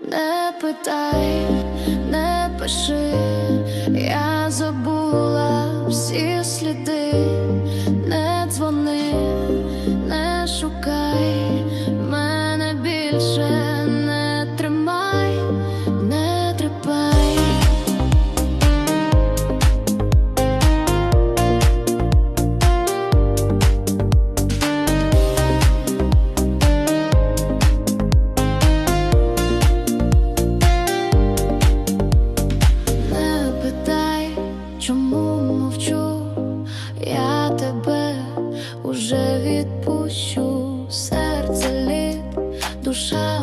Не питай, не пиши, я забула. чому мовчу, я тебе уже відпущу, серце лід, душа.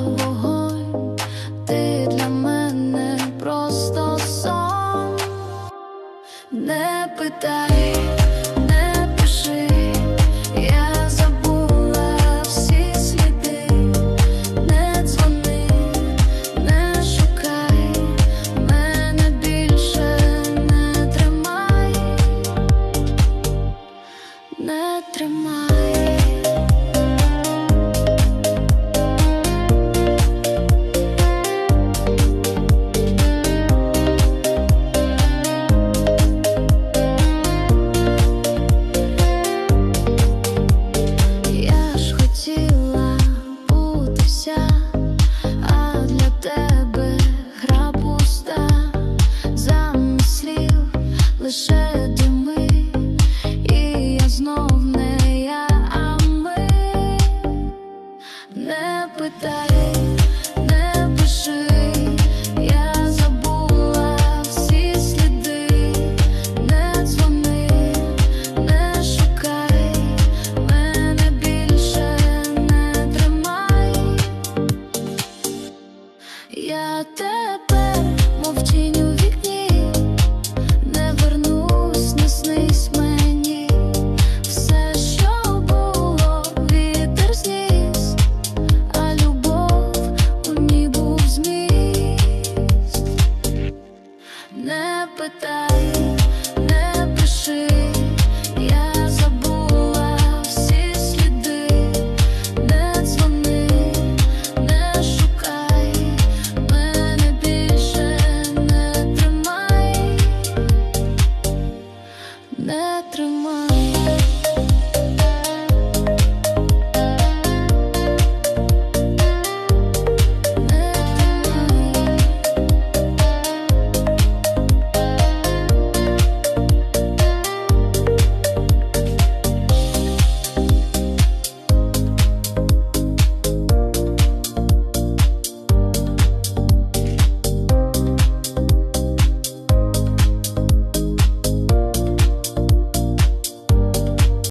って